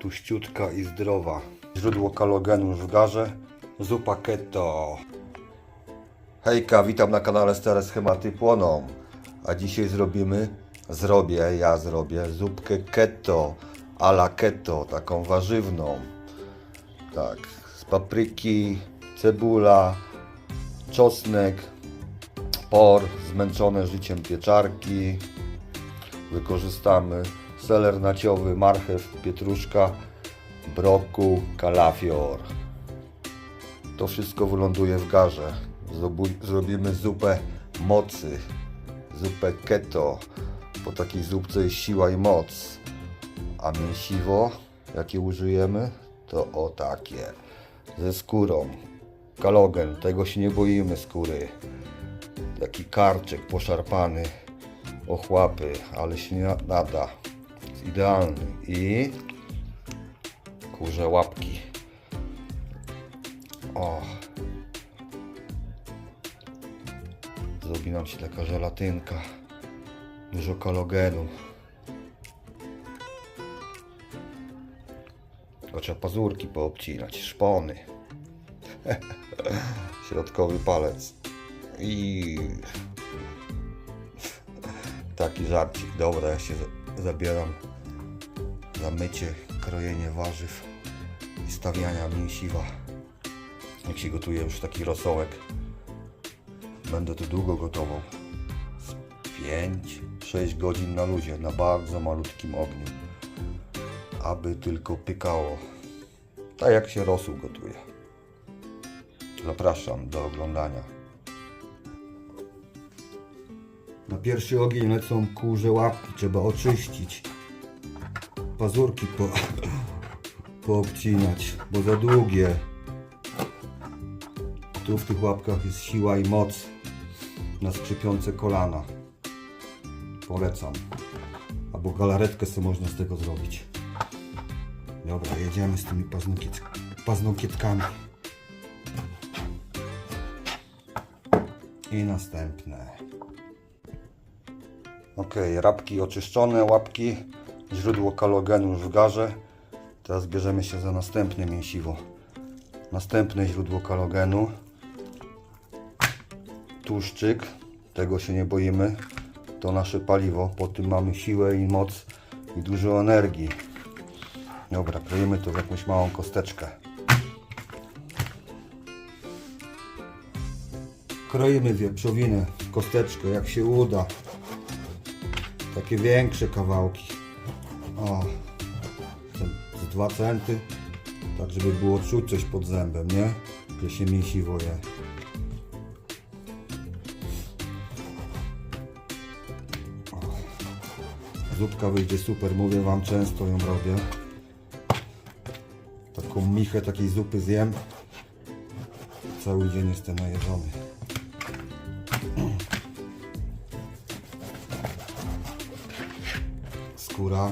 tuściutka i zdrowa. Źródło kalogenu w garze. Zupa keto. Hejka, witam na kanale Stare Schematy Płoną. A dzisiaj zrobimy, zrobię, ja zrobię zupkę keto, ala keto, taką warzywną. Tak, z papryki, cebula, czosnek, por, zmęczone życiem pieczarki. Wykorzystamy seler naciowy, marchew, pietruszka, brokuł, kalafior. To wszystko wyląduje w garze. Zrobimy zupę mocy, zupę keto. Po takiej zupce jest siła i moc. A mięsiwo, jakie użyjemy, to o takie. Ze skórą. Kalogen, tego się nie boimy skóry. Taki karczek poszarpany. Ochłapy, ale się nie nada. Jest idealny. I kurze łapki. O. Zrobi nam się taka żelatynka. Dużo kalogenu. Tylko trzeba pazurki poobcinać, szpony. Środkowy palec. I taki żarcik. Dobra, ja się za- zabieram za mycie, krojenie warzyw i stawiania mięsiwa. Jak się gotuje już taki rosołek, będę tu długo gotował. Z 5-6 godzin na luzie, na bardzo malutkim ogniu. Aby tylko pykało. Tak jak się rosół gotuje. Zapraszam do oglądania. Na pierwszy ogień lecą kurze łapki, trzeba oczyścić. Pazurki po, poobcinać, bo za długie. Tu w tych łapkach jest siła i moc na skrzypiące kolana. Polecam. Albo galaretkę sobie można z tego zrobić. Dobra, jedziemy z tymi paznokiet, paznokietkami. I następne. Ok, rabki oczyszczone, łapki, źródło kalogenu już w garze. Teraz bierzemy się za następne mięsiwo. Następne źródło kalogenu. Tłuszczyk, tego się nie boimy. To nasze paliwo, po tym mamy siłę i moc i dużo energii. Dobra, kroimy to w jakąś małą kosteczkę. Kroimy wieprzowinę w kosteczkę, jak się uda takie większe kawałki. O, z 2 centy, tak żeby było czuć coś pod zębem, nie? Że się mięsiwo je. Zupka wyjdzie super, mówię Wam, często ją robię. Taką michę takiej zupy zjem. Cały dzień jestem najedzony. skóra,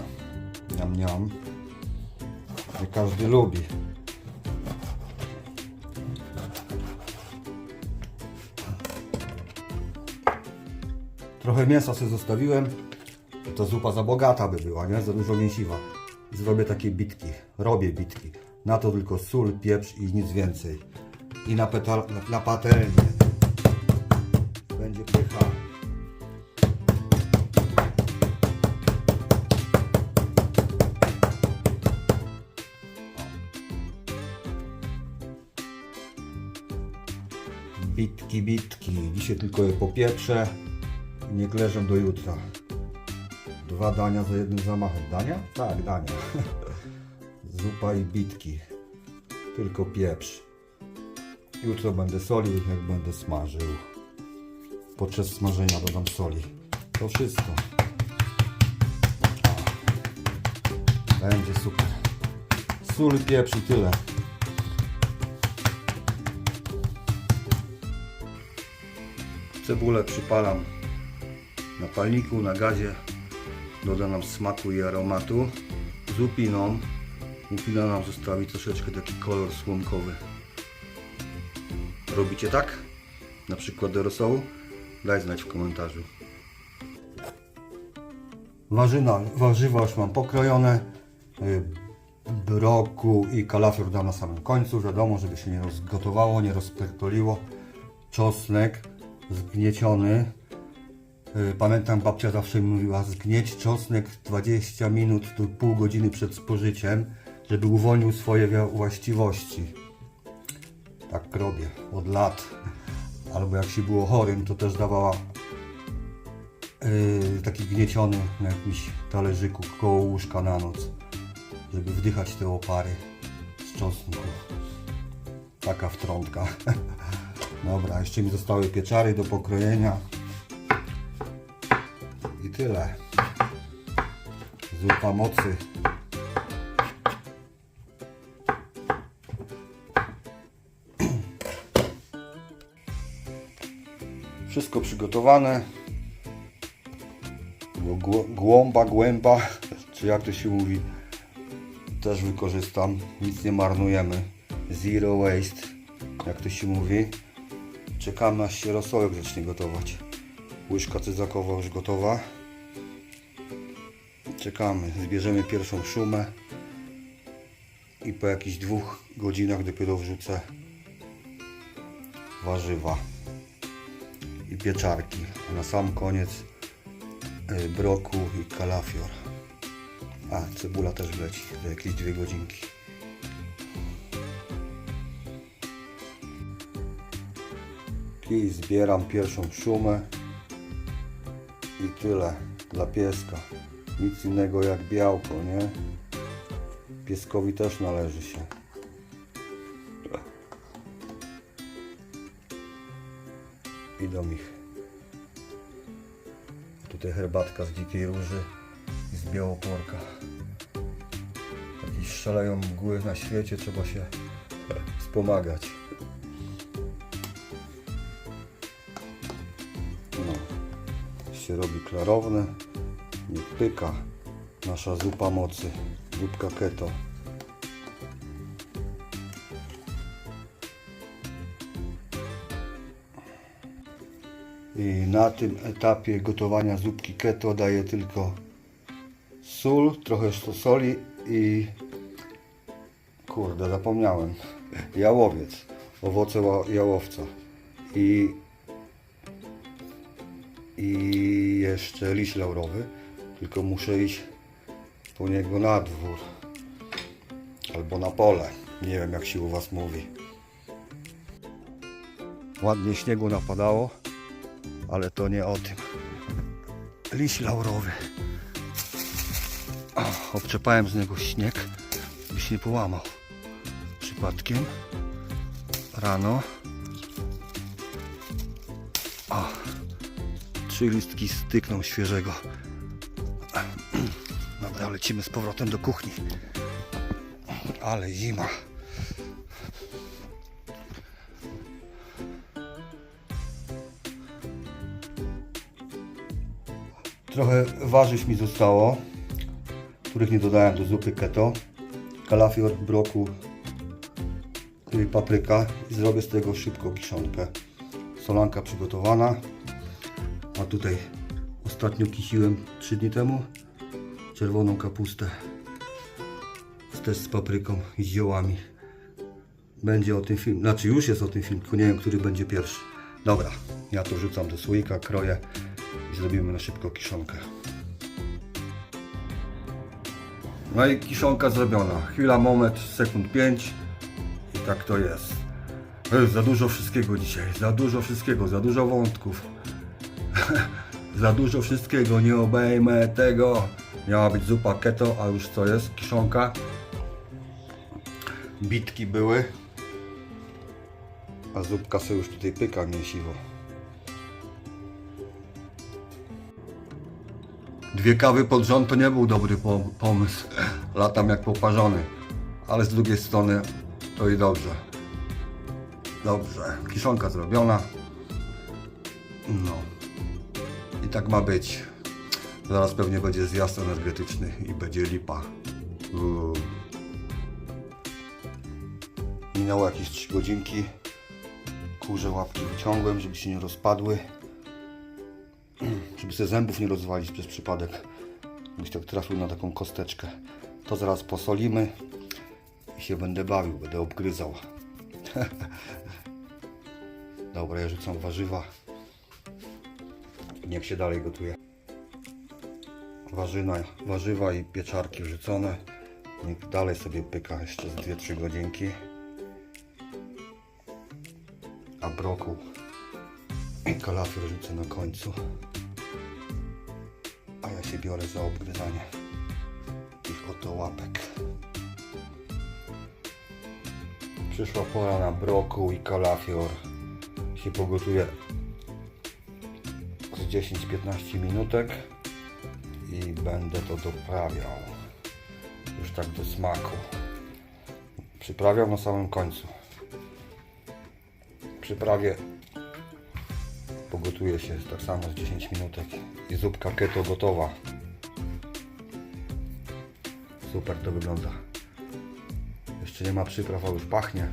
niam niam. Nie każdy lubi. Trochę mięsa sobie zostawiłem. To zupa za bogata by była, nie? Za dużo mięsiwa. Zrobię takie bitki. Robię bitki. Na to tylko sól, pieprz i nic więcej. I na, petal, na, na patelnię. Bitki, bitki. Dzisiaj tylko je popieprzę i niech leżą do jutra. Dwa dania za jednym zamachem. Dania? Tak, dania. Zupa i bitki. Tylko pieprz. Jutro będę solił, jak będę smażył. Podczas smażenia dodam soli. To wszystko. Będzie super. Sól, pieprz i tyle. Cebulę przypalam na palniku, na gazie. Doda nam smaku i aromatu. Z upiną. Upina nam zostawi troszeczkę taki kolor słomkowy. Robicie tak? Na przykład do rosołu? Daj znać w komentarzu. Warzywa już mam pokrojone. Y, broku i kalafior dam na samym końcu. Wiadomo, żeby się nie rozgotowało, nie rozpertoliło. Czosnek zgnieciony. Y, Pamiętam babcia zawsze mówiła zgnieć czosnek 20 minut do pół godziny przed spożyciem, żeby uwolnił swoje właściwości. Tak robię od lat. Albo jak się było chorym, to też dawała yy, taki gnieciony na jakimś talerzyku koło łóżka na noc, żeby wdychać te opary z czosnku. Taka wtrątka. Dobra, jeszcze mi zostały pieczary do pokrojenia. I tyle. Zupa mocy. Wszystko przygotowane. Głąba, głęba, czy jak to się mówi, też wykorzystam. Nic nie marnujemy. Zero waste, jak to się mówi. Czekamy aż się rosołek zacznie gotować. Łyżka cyzakowa już gotowa. Czekamy, zbierzemy pierwszą szumę i po jakichś dwóch godzinach dopiero wrzucę warzywa i pieczarki. A na sam koniec y, broku i kalafior. A, cebula też leci za jakieś dwie godzinki. I zbieram pierwszą szumę i tyle dla pieska. Nic innego jak białko, nie? Pieskowi też należy się. Idą ich. Tutaj herbatka z dzikiej róży i z białoporka. Jakieś szaleją mgły na świecie, trzeba się wspomagać. Się robi klarowne, nie pyka nasza zupa mocy, zupka keto. I na tym etapie gotowania zupki keto daję tylko sól, trochę soli i kurde, zapomniałem. Jałowiec, owoce jałowca i i jeszcze liść laurowy, tylko muszę iść po niego na dwór albo na pole. Nie wiem jak się u Was mówi. Ładnie śniegu napadało, ale to nie o tym. Liść laurowy. Obczepałem z niego śnieg, by się nie połamał. Przypadkiem. Rano. Trzy listki stykną świeżego. Dobra, lecimy z powrotem do kuchni. Ale zima. Trochę warzyw mi zostało, których nie dodałem do zupy keto. Kalafior, broku papryka. Zrobię z tego szybko kiszonkę. Solanka przygotowana. A tutaj ostatnio kisiłem 3 dni temu czerwoną kapustę. Też z papryką i z ziołami. Będzie o tym film, znaczy już jest o tym film, nie wiem, który będzie pierwszy. Dobra, ja to wrzucam do słoika, kroję i zrobimy na szybko kiszonkę. No i kiszonka zrobiona. Chwila, moment, sekund 5 i tak to jest. Ech, Za dużo wszystkiego dzisiaj, za dużo wszystkiego, za dużo wątków. za dużo wszystkiego, nie obejmę tego. Miała być zupa keto, a już co jest? Kiszonka. Bitki były. A zupka sobie już tutaj pyka mięsiwo. Dwie kawy pod rząd to nie był dobry po- pomysł. Latam jak poparzony. Ale z drugiej strony to i dobrze. Dobrze. Kiszonka zrobiona. No. I tak ma być. Zaraz pewnie będzie zjazd energetyczny i będzie lipa. Uuu. Minęło jakieś 3 godzinki. Kurze łapki wyciągłem, żeby się nie rozpadły. Żeby sobie zębów nie rozwalić przez przypadek. Byś tak trafił na taką kosteczkę. To zaraz posolimy I się będę bawił, będę obgryzał. Dobra, ja rzucam warzywa. Niech się dalej gotuje. Warzyna, warzywa i pieczarki wrzucone. Niech dalej sobie pyka jeszcze z 2-3 godzinki. A brokuł i kalafior rzucę na końcu. A ja się biorę za obgryzanie tych oto łapek. Przyszła pora na brokuł i kalafior. Się pogotuje 10-15 minutek i będę to doprawiał już tak do smaku. Przyprawiam na samym końcu. Przyprawię pogotuje się tak samo z 10 minutek i zupka keto gotowa. Super to wygląda. Jeszcze nie ma przypraw, a już pachnie.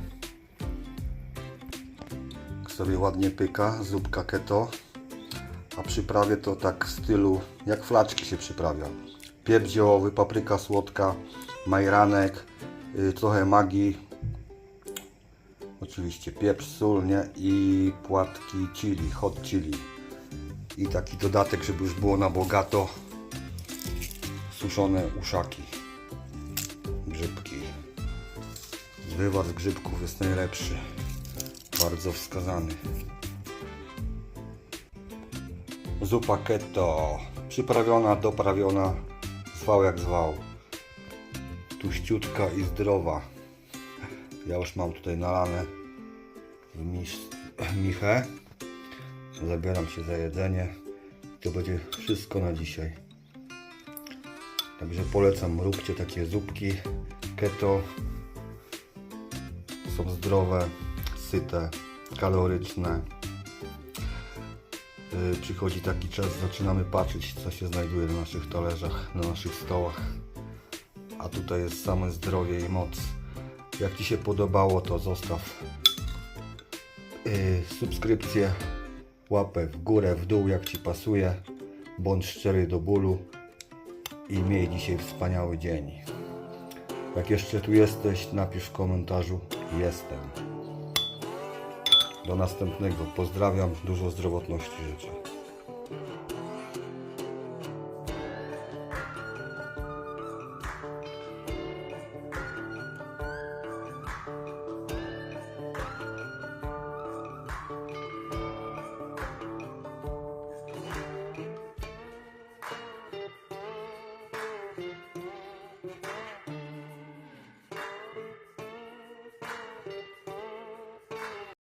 Sobie ładnie pyka, zupka keto. A przyprawię to tak w stylu, jak flaczki się przyprawia. Pieprz ziołowy, papryka słodka, majranek, y, trochę magii. Oczywiście pieprz, sól, nie? I płatki chili, hot chili. I taki dodatek, żeby już było na bogato. Suszone uszaki. Grzybki. Wywar z grzybków jest najlepszy. Bardzo wskazany. Zupa keto. Przyprawiona, doprawiona. Zwał jak zwał. Tuściutka i zdrowa. Ja już mam tutaj nalane w michę. Zabieram się za jedzenie. To będzie wszystko na dzisiaj. Także polecam, róbcie takie zupki keto. Są zdrowe, syte, kaloryczne. Yy, Przychodzi taki czas, zaczynamy patrzeć, co się znajduje na naszych talerzach, na naszych stołach. A tutaj jest same zdrowie i moc. Jak Ci się podobało, to zostaw yy, subskrypcję, łapę w górę, w dół, jak Ci pasuje. Bądź szczery do bólu i miej dzisiaj wspaniały dzień. Jak jeszcze tu jesteś, napisz w komentarzu jestem. Do następnego. Pozdrawiam, dużo zdrowotności życzę.